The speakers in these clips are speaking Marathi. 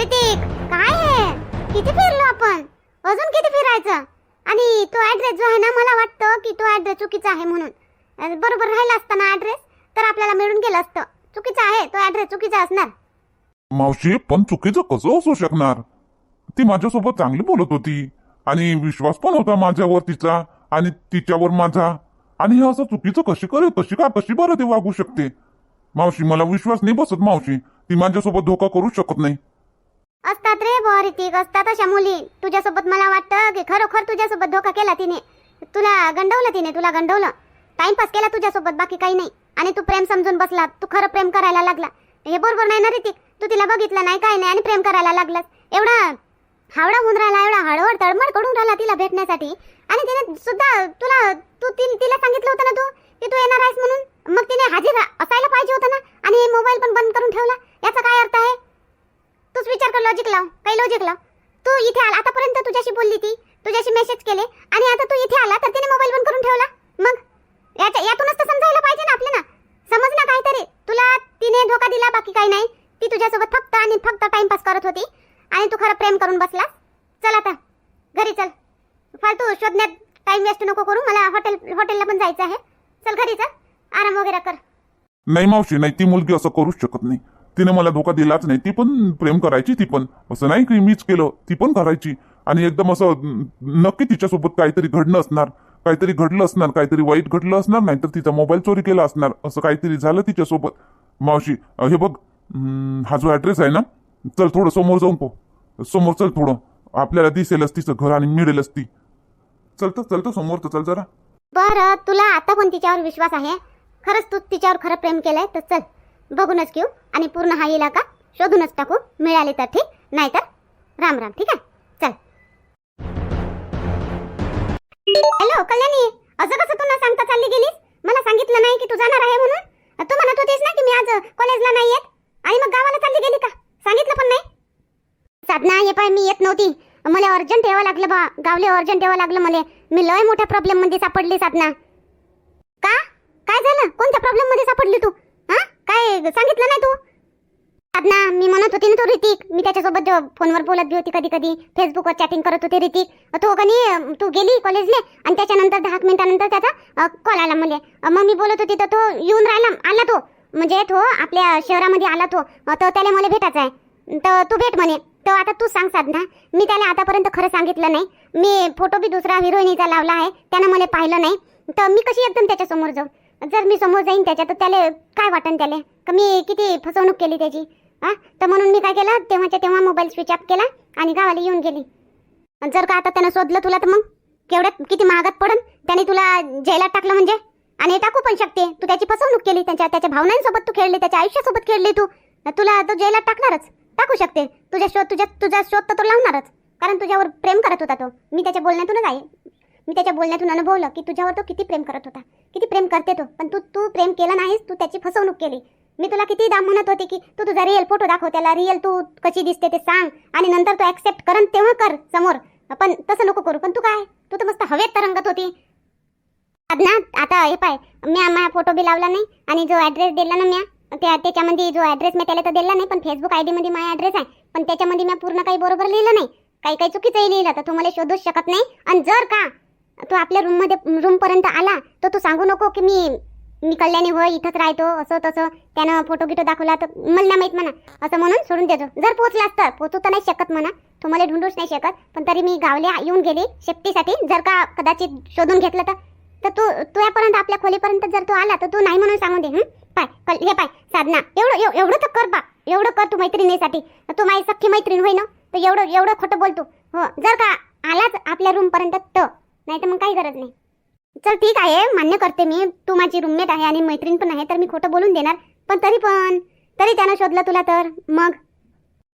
ऋतिक काय आहे किती फिरलो आपण? अजून किती फिरायचं? आणि तो ऍड्रेस जो आहे ना मला वाटतं की तो ऍड्रेस चुकीचा आहे म्हणून. बरोबर राहिला असता ना ऍड्रेस तर आपल्याला मिळून गेलं असतं. चुकीचा आहे तो ऍड्रेस चुकीचा असणार. मावशी पण चुकीचं कसं असू शकणार? ती माझ्यासोबत चांगली बोलत होती. आणि विश्वास पण होता माझ्यावर तिचा आणि तिच्यावर माझा. आणि हे असं चुकीचं कशी करेल कशी का कशी बरं ते वागू शकते? मावशी मला विश्वास नाही बसत मावशी. ती माझ्यासोबत धोका करू शकत नाही. असतात रे बुवा रितिक असतात अशा मुली. तुझ्यासोबत मला वाटतं की खरोखर तुझ्यासोबत धोका केला तिने. तुला गंडवलं तिने तुला गंडवलं. टाइमपास केला तुझ्यासोबत बाकी काही नाही. आणि तू प्रेम समजून बसला तू खरं प्रेम करायला लागला. हे बरोबर नाही ना रितिक तू तिला बघितलं नाही काय नाही आणि प्रेम करायला लागलास. एवढा हावडा होऊन राहिला एवढा हळवड तळमळकडून राहिला तिला भेटण्यासाठी. आणि तिने सुद्धा तुला तू ति- तिला सांगितलं होतं ना तू की तू येणार आहेस म्हणून? मग तिने हाजीर असायला पाहिजे होतं ना? आणि मोबाईल पण बंद करून ठेवला? याचा काय अर्थ आहे? तूच विचार कर लॉजिक लाव. काही लॉजिक लाव. तू इथे आला आतापर्यंत तुझ्याशी बोलली ती तुझ्याशी मेसेज केले आणि आता तू इथे आला तर तिने मोबाईल बंद करून ठेवला? मग? याच्या यातूनच तर समजायला पाहिजे ना आपल्याला. समज ना काहीतरी. तुला तिने धोका दिला बाकी काही नाही. ती तुझ्यासोबत फक्त आणि फक्त टाइमपास करत होती. आणि तू खरं प्रेम करून बसलास. चल आता. घरी चल. फालतू शोधण्यात टाइम वेस्ट नको करू. मला हॉटेल हॉटेलला पण जायचं आहे. चल घरी चल. आराम वगैरे कर. नाही मावशी नाही ती मुलगी असं करूच शकत नाही. तिने मला धोका दिलाच नाही. ती पण प्रेम करायची ती पण. असं नाही की मीच केलं ती पण करायची. आणि एकदम असं नक्की तिच्यासोबत काहीतरी घडणं असणार. काहीतरी घडलं असणार काहीतरी वाईट घडलं असणार नाही तर तिचा मोबाईल चोरी केला असणार. असं काहीतरी झालं तिच्यासोबत. मावशी हे बघ हा जो ऍड्रेस आहे ना चल थोडं समोर जाऊन पो समोर चल थोडं. आपल्याला दिसेलच तिचं घर आणि मिळेलच ती. चलतं चलतं समोर तर चल जरा. बरं तुला आता पण तिच्यावर विश्वास आहे? खरंच तू तिच्यावर खरं प्रेम केलंय तर चल. बघूनच घेऊ आणि पूर्ण हा इलाका शोधूनच टाकू. मिळाले तर ठीक नाही तर राम राम ठीक आहे? चल. हॅलो कल्याणी असं कसं तू न सांगता चालली गेलीस? मला सांगितलं नाही की तू जाणार आहे म्हणून. तू म्हणत होतीस ना की मी आज कॉलेजला नाही येत? आणि मग गावाला चालली गेली का? सांगितलं पण नाही. साधना ये पाय मी येत नव्हती. मला अर्जंट यावं लागलं बा. गावले अर्जंट यावं लागलं मला. मी लय मोठ्या प्रॉब्लेममध्ये सापडली साधना. का? काय झालं? कोणत्या प्रॉब्लेममध्ये सापडली तू? काय सांगितलं नाही तू? साधना मी म्हणत होती ना तो ऋतिक मी त्याच्यासोबत जो फोनवर बोलत बी होती कधी कधी फेसबुकवर चॅटिंग करत होते ऋतिक तो कनी तू गेली कॉलेजले आणि त्याच्यानंतर दहा मिनिटानंतर त्याचा कॉल आला मला. मग मी बोलत होती तर तो येऊन राहिला आला तो. म्हणजे तो आपल्या शहरामध्ये आला तो. तर त्याला मला भेटायचा आहे तर तू भेट म्हणे. तर आता तू सांग साधना. मी त्याला आतापर्यंत खरं सांगितलं नाही. मी फोटो बी दुसरा हिरोईनीचा लावला आहे. त्यानं मला पाहिलं नाही. तर मी कशी एकदम त्याच्यासमोर जाऊ? जर मी समोर जाईन त्याच्या तर त्याला काय वाटन त्याला? का मी किती फसवणूक केली त्याची? हा? तर म्हणून मी काय केलं? तेव्हाच्या तेव्हा मोबाईल स्विच ऑफ केला आणि गावाला येऊन गेली. जर का आता त्यानं शोधलं तुला तर मग? केवढ्यात किती महागात पडन? त्याने तुला जेलात टाकलं म्हणजे? आणि टाकू पण शकते. तू त्याची फसवणूक केली त्याच्या त्याच्या भावनांसोबत तू खेळली त्याच्या आयुष्यासोबत खेळली तू. तुला तो जेलात टाकणारच. टाकू शकते. तुझ्या शोध तुझ्या तुझा शोध तर तो लावणारच. कारण तुझ्यावर प्रेम करत होता तो. मी त्याच्या बोलण्यातूनच आहे. मी त्याच्या बोलण्यातून अनुभवलं की तुझ्यावर तो किती प्रेम करत होता. किती प्रेम करते तो. पण तू तू प्रेम केलं नाहीस तू त्याची फसवणूक केली. मी तुला किती दाम म्हणत होते की तू तुझा रिअल फोटो दाखव त्याला रिअल तू कशी दिसते ते सांग. आणि नंतर तू ऍक्सेप्ट करन तेव्हा कर समोर. पण तसं नको करू. पण तू काय? तू तर मस्त हवेत तरंगत होती. ना आता हे पाय मी माझा फोटो बी लावला नाही आणि जो ऍड्रेस दिला ना म्या त्या त्याच्यामध्ये जो ॲड्रेस मी त्याला तर दिला नाही पण फेसबुक आयडी मध्ये माझा ॲड्रेस आहे. पण त्याच्यामध्ये मी पूर्ण काही बरोबर लिहिलं नाही. काही काही चुकीचंही लिहिलं तर तू मला शोधूच शकत नाही. आणि जर का तो आपल्या रूममध्ये रूमपर्यंत रूम पर्यंत आला तर तू सांगू नको की मी मी कल्याणी होय इथंच राहतो असं तसं. त्यानं फोटो गिटो दाखवला तर मला नाही माहीत म्हणा. असं म्हणून सोडून देतो. जर पोचला तर पोचू तर नाही शकत म्हणा. तो मला ढूंढूच नाही शकत. पण तरी मी गावले येऊन गेली सेफ्टीसाठी जर का कदाचित शोधून घेतलं तर तर तू तुझ्यापर्यंत आपल्या खोलीपर्यंत जर तू आला तर तू नाही म्हणून सांगून दे पाय कल- हे पाय साधना. एवढं एवढं तर कर बा. एवढं कर तू मैत्रिणीसाठी. तू माझी सख्खी मैत्रीण होई ना? तर एवढं एवढं खोटं बोलतो. हो जर का आलाच आपल्या रूम पर्यंत तर. नाही तर मग काही गरज नाही. चल ठीक आहे मान्य करते मी. तू माझी रूममेट आहे आणि मैत्रीण पण आहे तर मी खोटं बोलून देणार. पण तरी पण तरी त्यानं शोधलं तुला तर. मग?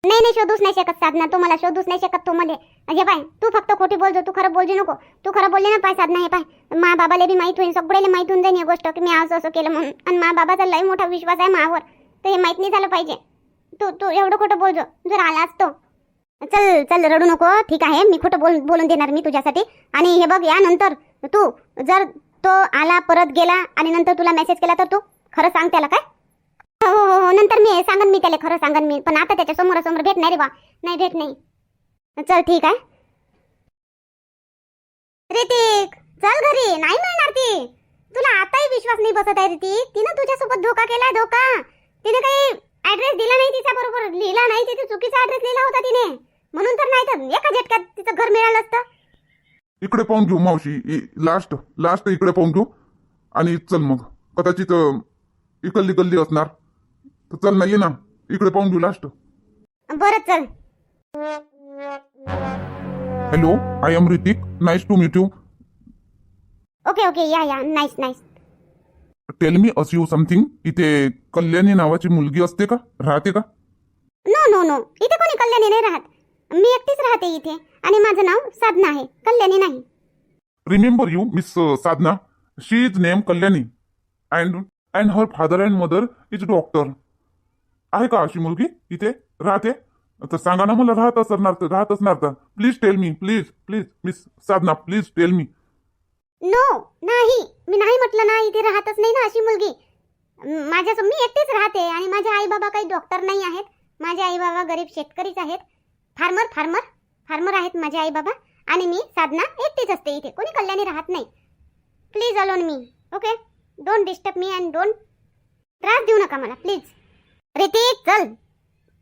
नाही नाही शोधूच नाही शकत साधना. तो मला शोधूच नाही शकत तो मध्ये अजे पाय तू फक्त खोटी बोलतो तू खरं बोलू नको. तू खरं बोलली ना पाय साधना हे पाय. मा बाबाला बी माहीत होईल सगळ्याला माहीत होऊन जाईल ही गोष्ट की मी असं असं केलं म्हणून. आणि मा बाबाचा लय मोठा विश्वास आहे मावर. तर हे माहीत नाही झालं पाहिजे. तू तू एवढं खोटं बोलजो. जर आला तो. चल चल रडू नको. ठीक आहे मी खोटं बोल बोलून देणार मी तुझ्यासाठी. आणि हे बघ यानंतर तू जर तो आला परत गेला आणि नंतर तुला मेसेज केला तर तू खरं सांग त्याला काय? हो हो हो, हो नंतर मी सांगन मी त्याला खरं सांगन मी. पण आता त्याच्या समोरासमोर भेट नाही रे बा. नाही भेट नाही. चल ठीक आहे. रितिक चल घरी. नाही मिळणार ती. तुला आताही विश्वास नाही बसत आहे रितिक. तिनं तुझ्यासोबत धोका केलाय धोका. तिने काही ऍड्रेस दिला नाही तिच्या बरोबर. लिहिला नाही तिथे चुकीचा ऍड्रेस लिहिला होता तिने. म्हणून तर नाही तर एका झटक्यात तिचं घर मिळालं असतं. इकडे पाहून घेऊ मावशी. लास्ट लास्ट इकडे पाहून घेऊ. आणि चल मग. कदाचित अं, इकल्ली गल्ली असणार. तर चल नाही ना. इकडे पाहून घेऊ लास्ट बरं चल. Hello I am Hrithik nice to meet you okay okay yeah yeah. Nice nice tell me as you something इथे कल्याणी नावाची मुलगी असते का? राहते का? नो नो नो इथे कोणी कल्याणी नाही राहत. मी एकटीच राहते इथे. आणि माझं नाव साधना आहे. कल्याणी नाही. Remember you miss Sadhana? She is name Kalyani. And and her father and mother is doctor आहे का अशी मुलगी इथे? राहते? तर सांगा ना मला राहत असणार राहत असणार तर. Please tell me please please miss Sadhana please tell me no नाही. मी नाही म्हटलं ना इथे राहतच नाही ना अशी मुलगी. माझ्या मी एकटीच राहते आणि माझे आई बाबा काही डॉक्टर नाही आहेत. माझे आई बाबा गरीब शेतकरीच आहेत. फार्मर फार्मर फार्मर आहेत माझे आई बाबा आणि मी साधना एकटीच असते इथे. कोणी कल्याणी राहत नाही. Please alone me okay don't disturb me and don't त्रास देऊ नका मला प्लीज रितिक चल.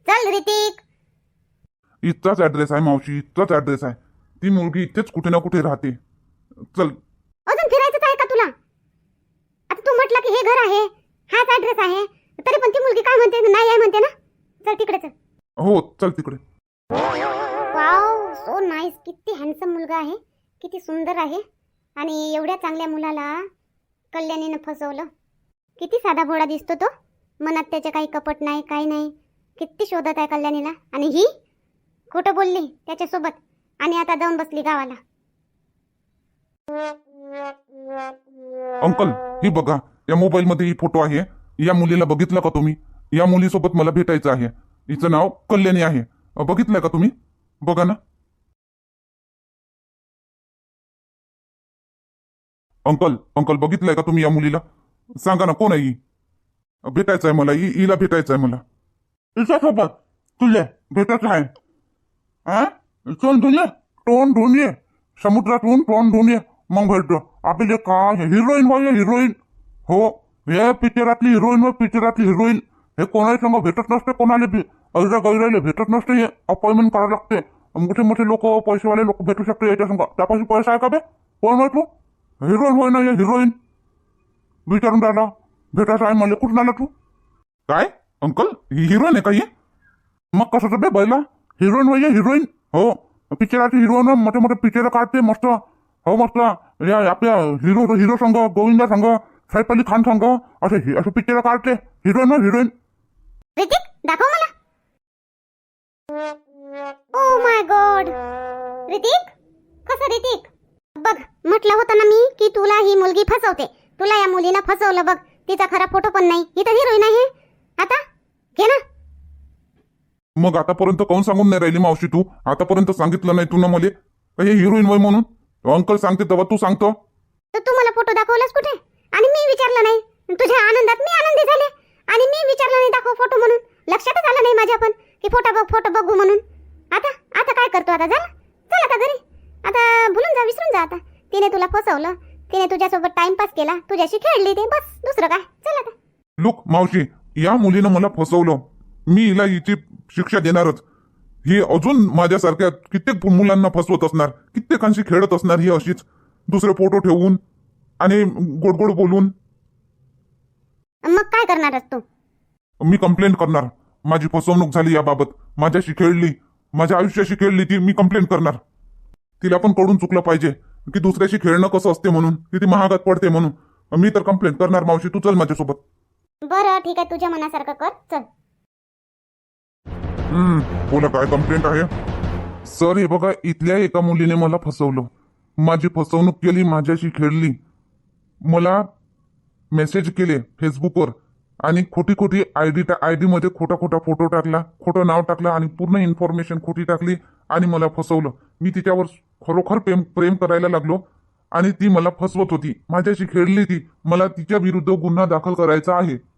चल रितिक. इतकाच ऍड्रेस आहे मावशी. इतकाच ऍड्रेस आहे. ती मुलगी इथेच कुठे ना कुठे राहते. चल. अजून फिरायचंच आहे का तुला? आता तू म्हटलं की हे घर आहे हाच ऍड्रेस आहे तरी पण ती मुलगी काय म्हणते? नाही आहे म्हणते ना? चल तिकडे चल. हो चल तिकडे. वाव सो नाईस किती हँडसम मुलगा आहे किती सुंदर आहे. आणि एवढ्या चांगल्या मुलाला कल्याणीनं फसवलं. किती साधा भोळा दिसतो तो. मनात त्याचे काही कपट नाही काही नाही. किती शोधत आहे कल्याणीला. आणि ही खोटं बोलली त्याच्यासोबत. आणि आता जाऊन बसली गावाला. अंकल ही बघा या मोबाईल मध्ये ही फोटो आहे. या मुलीला बघितलं का तुम्ही? या मुलीसोबत मला भेटायचं आहे. हिचं नाव कल्याणी आहे. बघितलं बघितलंय का तुम्ही? बघा ना. अंकल अंकल बघितलंय का तुम्ही या मुलीला? सांगा ना कोण आहे ही? भेटायचं आहे मला हि- हिला भेटायचं आहे मला हिच्यासोबत तुले भेटायचं आहे. हा चल तुझे तोंड धुवून ये समुद्रातून तोंड धुवून ये मग भेटतो. आपले काय हिरोईन पाहिजे हिरोईन हो हे पिक्चरातली हिरोईन व पिक्चरातली हिरोईन हे कोणाही संग भेटत नसते कोणाला बी. अजून गैराले भेटत नसते हे अपॉइंटमेंट करावं लागते. मोठे मोठे लोक पैसेवाले लोक भेटू शकते याच्या संग. त्यापासून पैसा आहे का बे? कोण आहे तू? हिरोईन होय ना हे हिरोईन विचारून राहिला. भेटायचं आहे मला कुठून आला तू? काय? अंकल ही हिरोईन आहे का ही? मग कसं बे बैला? हिरोईन म्हणजे हिरोईन हो पिक्चराची हिरोईन मोठे मोठे पिक्चर काढते मस्त. हो मस्त. या आपल्या हिरो हिरो संघ गोविंदा संघ सैफ अली खान संघ असे हि- असे पिक्चर काढते हिरोईन हिरोईन ऋतिक दाखव मला ओ माय गॉड ऋतिक कसं ऋतिक बघ म्हटलं होतं ना मी की तुला ही मुलगी फसवते तुला या मुलीला फसवलं बघ तिचा खरा फोटो पण नाही ही तर हिरोईन आहे आता घे ना मग आतापर्यंत कोण सांगून नाही राहिली मावशी तू आतापर्यंत सांगितलं नाही तू ना मले हे हिरोईन वय म्हणून अंकल सांगते तेव्हा तू सांगतो. तर तू मला फोटो दाखवलास कुठे? आणि मी विचारलं नाही. तुझ्या आनंदात मी आनंदी झाले. आणि मी विचारलं नाही दाखव फोटो म्हणून. लक्षातच आलं नाही माझ्या पण. की फोटो बघ फोटो बघू म्हणून. आता आता काय करतो आता? झालं चल आता घरी. आता भुलून जा विसरून जा आता. तिने तुला फसवलं. तिने तुझ्यासोबत टाइमपास केला. तुझ्याशी खेळली ते. बस दुसरं काय? चल आता. लुक मावशी या मुलीनं मला फसवलं. मी हिला हिची शिक्षा देणारच. ही अजून माझ्यासारख्या कित्येक मुलांना फसवत असणार कित्येकांशी खेळत असणार ही अशीच दुसरे फोटो ठेवून आणि गोड गोड बोलून. मग काय करणारच तू? मी कंप्लेंट करणार. माझी फसवणूक झाली याबाबत. माझ्याशी खेळली माझ्या आयुष्याशी खेळली ती मी कंप्लेंट करणार. तिला पण कळून चुकलं पाहिजे की दुसऱ्याशी खेळणं कसं असते म्हणून किती महागात पडते म्हणून. मी तर कंप्लेंट करणार मावशी तू चल माझ्यासोबत. बरं ठीक आहे तुझ्या मनासारखं कर. चल. हम्म. बोला काय कंप्लेंट आहे? सर हे बघा इथल्या एका मुलीने मला फसवलं. माझी फसवणूक केली माझ्याशी खेळली. मला मेसेज केले फेसबुकवर आणि खोटी खोटी आय डी आयमध्ये खोटा खोटा फोटो टाकला खोटं नाव टाकलं आणि पूर्ण इन्फॉर्मेशन खोटी टाकली आणि मला फसवलं. मी तिच्यावर खरोखर प्रेम प्रेम करायला लागलो आणि ती मला फसवत होती. माझ्याशी खेळली ती. मला तिच्या विरुद्ध गुन्हा दाखल करायचा आहे.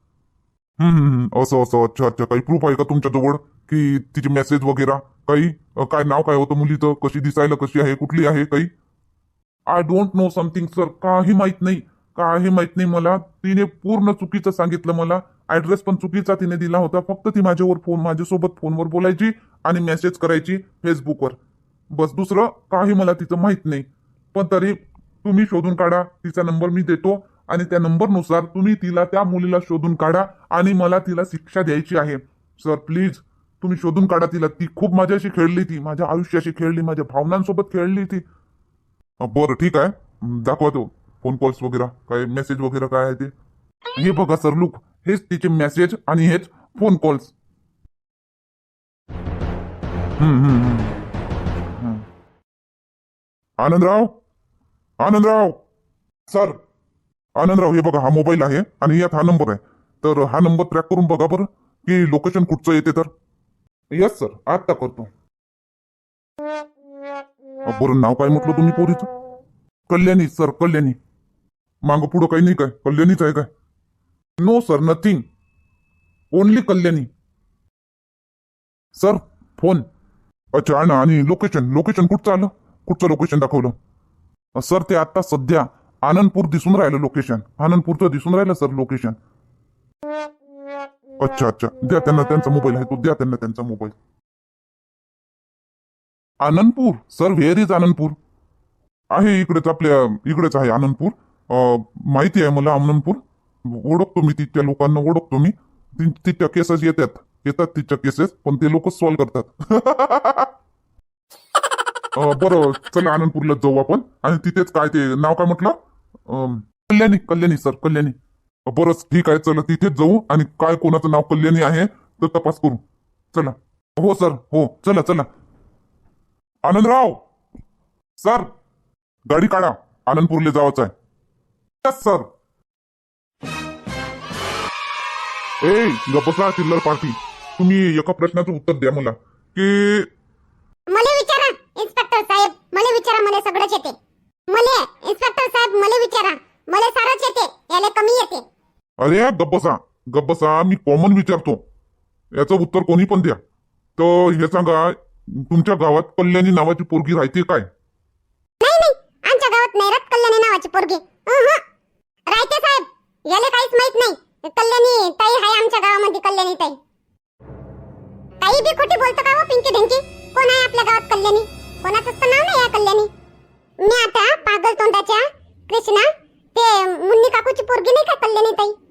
हम्म, हम्म, असं असं अच्छा अच्छा काही प्रूफ आहे का तुमच्याजवळ? की तिचे मेसेज वगैरे? काही अ, काय नाव काय होतं मुलीचं? कशी दिसायला कशी आहे? कुठली आहे काही? I don't know something sir काही माहीत नाही. काही माहीत नाही मला. तिने पूर्ण चुकीचं सांगितलं मला. ऍड्रेस पण चुकीचा तिने दिला होता. फक्त ती माझ्यावर फोन माझ्यासोबत फोनवर बोलायची आणि मेसेज करायची फेसबुकवर बस दुसरं काही मला तिचं माहीत नाही. पण तरी तुम्ही शोधून काढा. तिचा नंबर मी देतो. आणि त्या नंबरनुसार तुम्ही तिला त्या मुलीला शोधून काढा आणि मला तिला शिक्षा द्यायची आहे. सर प्लीज तुम्ही शोधून काढा तिला. ती खूप माझ्याशी खेळली ती. माझ्या आयुष्याशी खेळली माझ्या भावनांसोबत खेळली ती. बरं ठीक आहे. दाखवा तो फोन कॉल्स वगैरे काय मेसेज वगैरे काय आहे ते? हे बघा सर लुक हेच तिचे मेसेज आणि हेच फोन कॉल्स हम्म, हम्म. हम्म. आनंदराव? आनंदराव? सर आनंदराव हे बघा हा मोबाईल आहे आणि यात हा नंबर आहे. तर हा नंबर ट्रॅक करून बघा बरं की लोकेशन कुठचं येते तर. यस सर आत्ता करतो. बरं नाव काय म्हटलं तुम्ही पोरीचं? कल्याणी सर कल्याणी. मागं पुढं काही नाही काय? कल्याणीच आहे काय? No sir nothing only Kalyani. Sir phone अच्छा ना आणि लोकेशन लोकेशन कुठचं आलं? कुठचं लोकेशन दाखवलं? सर ते आता सध्या आनंदपूर दिसून राहिलं लोकेशन आनंदपूरचं दिसून राहिलं सर लोकेशन अच्छा अच्छा. द्या त्यांना त्यांचा मोबाईल आहे तो द्या त्यांना त्यांचा mobile Anandpur sir where is Anandpur? आहे इकडेच आपल्या इकडेच आहे आनंदपूर. माहिती आहे मला आनंदपूर. ओळखतो मी तिथल्या लोकांना ओळखतो मी. तिथच्या केसेस येतात. येतात तिथच्या केसेस पण ते लोक सॉल्व्ह करतात. बरं चला आनंदपूरला जाऊ आपण. आणि तिथेच काय ते नाव काय म्हटलं? अं, कल्याणी कल्याणी सर कल्याणी. बरंच ठीक आहे चला तिथेच जाऊ आणि काय कोणाचं नाव कल्याणी आहे तर तपास करू. चला. हो सर हो. चला चला. आनंदराव! सर! गाडी काढा. आनंदपूरला जावाचं आहे. यस सर ए गपसा चिल्लर पार्टी. तुम्ही एका प्रश्नाचं उत्तर द्या मला. की मला विचारा इन्स्पेक्टर साहेब मला विचारा मला सगळंच येते मला इन्स्पेक्टर साहेब मला विचारा मला सारंच येते याला कमी येते अरे गप्पसा. गब्बसा मी कॉमन विचारतो. याचं उत्तर कोणी पण द्या. तर हे सांगा तुमच्या गावात कल्याणी नावाची पोरगी राहते काय? नाही नाही. आमच्या गावात नाही राहत कल्याणी नावाची पोरगी. अहं. राहते साहेब याला काहीच माहीत नाही. कल्याणी ताई आहे आमच्या गावामध्ये कल्याणी ताई. ताई बी खोटी बोलतो का हो पिंकी ढेंकी? कोण आहे आपल्या गावात कल्याणी? कोणाचंच तर नाव नाही आहे कल्याणी. मी आता पागल तोंडाच्या कृष्णा ते मुन्नी काकूची पोरगी नाही का कल्याणी ताई?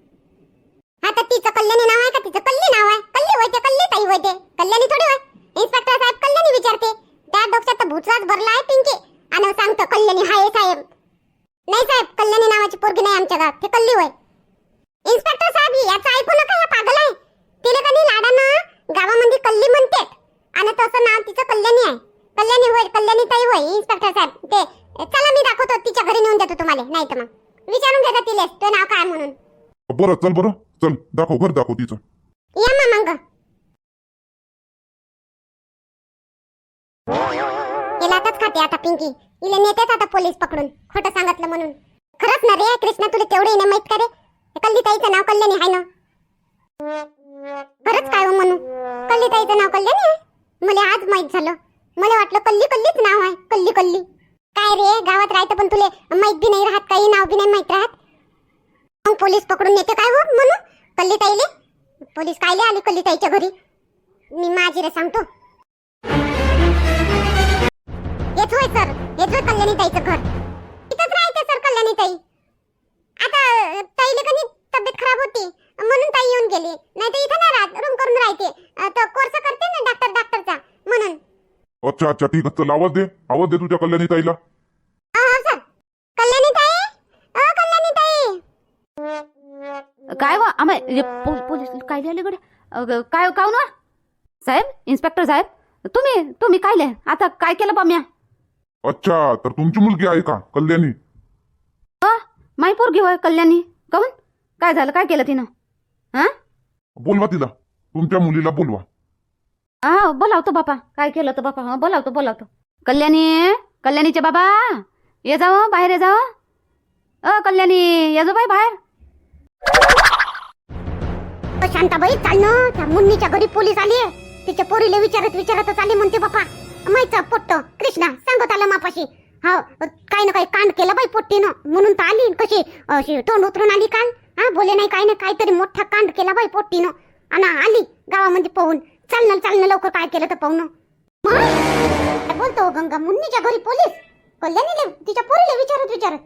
आता तिचं कल्याणी नाव आहे का? तिचं कल्ली नाव आहे. कल्ली होते कल्ली ताई होते. कल्याणी थोडी होय. इन्स्पेक्टर साहेब कल्याणी विचारते. त्या डोक्यात तर भुतराच भरला आहे पिंकी. आणि सांगतो कल्याणी हाय साहेब. नाही साहेब कल्याणी नावाची पोरगी नाही आमच्या गावात. ते कल्ली होय. इन्स्पेक्टर साहेब याचं ऐकू नका या पागल आहे. तिला कधी लाडानं गावामध्ये कल्ली म्हणते आणि तसं नाव तिचं कल्याणी आहे. कल्याणी होय कल्याणी ताई होय इन्स्पेक्टर साहेब. ते चला मी दाखवतो तिच्या घरी नेऊन देतो तुम्हाला. नाही तर मग. विचारून घेता तिला तो नाव काय म्हणून. बरं चल बरं. चल दाखव घर दाखव तिचं. या मग. मंग खाते आता पिंकी. हिला नेतेच आता पोलीस पकडून खोटं सांगितलं म्हणून. खरंच ना रे कृष्णा तुला तेवढे नाही माहीत का रे? कल्ली ताईचं नाव कल्याणी आहे ना? खरंच काय हो म्हणू? कल्ली ताईचं नाव कल्याणी? आहे मला आज माहीत झालं. मला वाटलं कल्ली कल्लीच नाव आहे कल्ली कल्ली. काय रे गावात राहतं पण तुले माहीत बी नाही राहत काही नाव बी नाही माहीत राहत. मग पोलीस पकडून नेते काय हो म्हणून कल्ली ताईले? पोलीस कायले आली कल्ली ताईच्या घरी? मी माझीला सांगतो. हेच होय सर हेच होय कल्याणी ताईचं घर. इथंच राहते सर कल्याणी ताई. आता ताईले कधी तब्येत खराब होती? म्हणून ताई येऊन गेली. नाही तर इथं नाही राहत रूम करून राहते. अ, तो कोर्स करते ना डॉक्टर डॉक्टरचा म्हणून. अच्छा अच्छा ठीक आहे चल आवाज दे. आवाज दे तुझ्या कल्याणी ताईला. हा हा सर. कल्याणी ताई? अ कल्याणी ताई. काय वा आम्हा पोलीस काय लिहिले अगं, काय काऊन वा? साहेब इन्स्पेक्टर साहेब तुम्ही तुम्ही काय लिहा? आता काय केलं बा म्या? अच्छा तर तुमची मुलगी आहे का कल्याणी? अ, माई पोरगी होय कल्याणी. काऊन काय झालं काय केलं तिनं? हा बोलवा तिला तुमच्या मुलीला बोलवा. हा बोलावतो बापा. काय केलं तर बापा? हा बोलावतो बोलावतो. कल्याणी कल्याणीचे बाबा ये जाव बाहेर ये जाव अ कल्याणी ये जो बाई बाहेर. शांताबाई चाल ना. त्या मुन्नीच्या घरी पोलीस आली तिच्या पोरीला विचारत विचारतच आली म्हणते बापा. माहिती पोट्ट. कृष्णा सांगत आला मापाशी. हा काही ना काही कांड केलं बाई पोट्टीनं. म्हणून तर आली कशी अशी तोंड उतरून आली काल. हा बोले नाही काही ना काहीतरी मोठा कांड केला बाई पोट्टीनं. आणि आली गावामध्ये पाहून. चाल ना चाल ना लवकर काय केलं तर पाहून बोलतो हो गंगा मुन्नीच्या घरी पोलीस? कल्याणीले तिच्या पोरीला विचारत विचारत.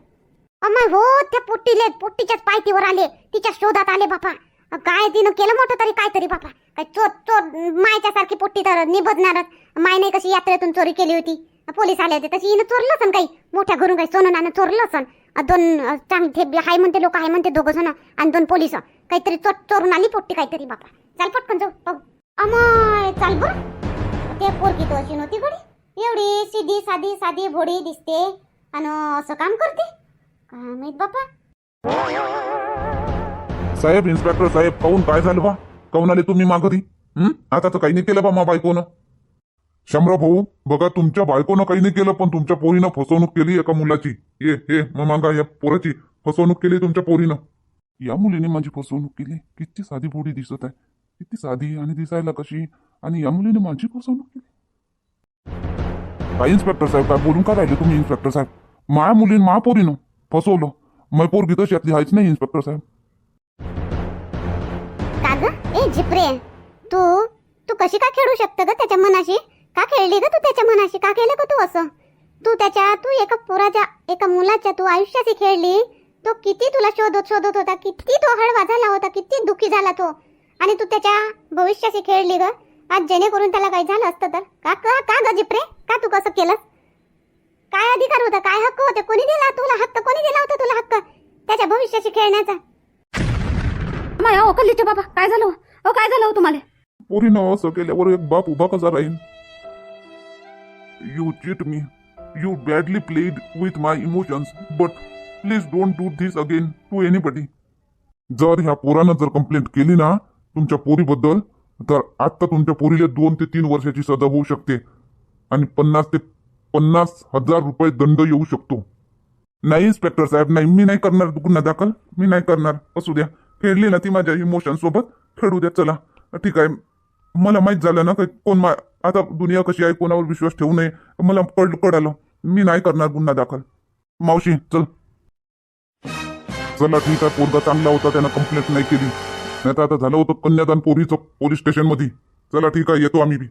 अमाय हो त्या पोट्टीले पोट्टीच्याच पायतीवर आले. तिच्या शोधात आले बापा. काय तिनं केलं मोठं तरी काहीतरी बापा. काय चोर चोर मायच्या सारखी पोट्टी तर निबधणारच मायने कशी यात्रेतून चोरी केली होती. पोलीस आले होते तशी हिनं चोरलं असन काही. मोठ्या घरून काही सोनं नाणं चोरलं असन. दोन चांगले हाय म्हणते लोक हाय म्हणते दोघं जण. आणि दोन पोलीस. काहीतरी चोर चोरून आली पोट्टी काहीतरी बापा. चाल पटकन जाऊ पाहू. अमाय चाल बर. ते पोरगी तो अशी नव्हती गडी एवढी सीधी साधी साधी भोडी दिसते. आणि असं काम करते. काय बापा. साहेब इन्स्पेक्टर साहेब काऊन काय झालं बा? काहून आले तुम्ही माघारी हं? आता तर काही नाही केलं बा मा बायकोनं. शंभरा भाऊ बघा तुमच्या बायकोनं काही नाही केलं पण तुमच्या पोरीनं फसवणूक केली एका मुलाची. ये हे मग मागा या पोराची. फसवणूक केली तुमच्या पोरीनं. या मुलीने माझी फसवणूक केली. किती साधी बोडी दिसत आहे. किती साधी आणि दिसायला कशी. आणि या मुलीने माझी फसवणूक केली. काय इन्स्पेक्टर साहेब? काय बोलून काय राहिले तुम्ही इन्स्पेक्टर साहेब? माया मुलीन मा पोरीनं. फसवलं मै पोरगी तशी यातली आहेच नाही इन्स्पेक्टर साहेब. का ग? ए झिपरे तू तू कशी का खेळू शकतं ग त्याच्या मनाशी? का खेळली ग तू त्याच्या मनाशी? का केलं ग तू असं? तू त्याच्या तू एका पोराच्या एका मुलाच्या तू आयुष्याशी खेळली. तो किती तुला शोधत शोधत होता किती तो हळवा झाला होता किती दुःखी झाला तो. आणि तू त्याच्या भविष्याशी खेळली ग. आज जेणेकरून त्याला काही झालं असतं तर? का का का ग जिप्रे? का तू कसं केलं काय अधिकार होता? काय हक्क होते? कोणी दिला तुला हक्क कोणी दिला होता तुला हक्क भविष्याशी खेळण्याचा? माय अहो कल्लीचे बाबा काय झालं हो? काय झालं हो तुम्हाला? पोरीनं असं केल्यावर एक बाप उभा कसा राहील you cheat me you badly played with my emotions but please don't do this again to anybody जर ह्या पोरानं जर कंप्लेंट केली ना तुमच्या पोरीबद्दल तर आत्ता तुमच्या पोरीला दोन ते तीन वर्षाची सजा होऊ शकते. आणि पन्नास ते पन्नास हजार रुपये दंड येऊ शकतो. नाही इन्स्पेक्टर साहेब नाही मी नाही करणार गुन्हा दाखल मी नाही करणार असू द्या. खेळली ना ती माझ्या इमोशन सोबत खेळू द्या चला. ठीक आहे मला माहीत झालं ना काही कोण मा आता दुनिया कशी आहे कोणावर विश्वास ठेवू नये मला कळ कळालं. मी नाही करणार गुन्हा दाखल. मावशी चल. चला ठीक आहे पोरगा चांगला होता त्यानं कंप्लेंट नाही केली. नाही तर आता झालं होतं कन्यादान पोरीचं पोलीस स्टेशनमध्ये चला ठीक आहे येतो आम्ही बी.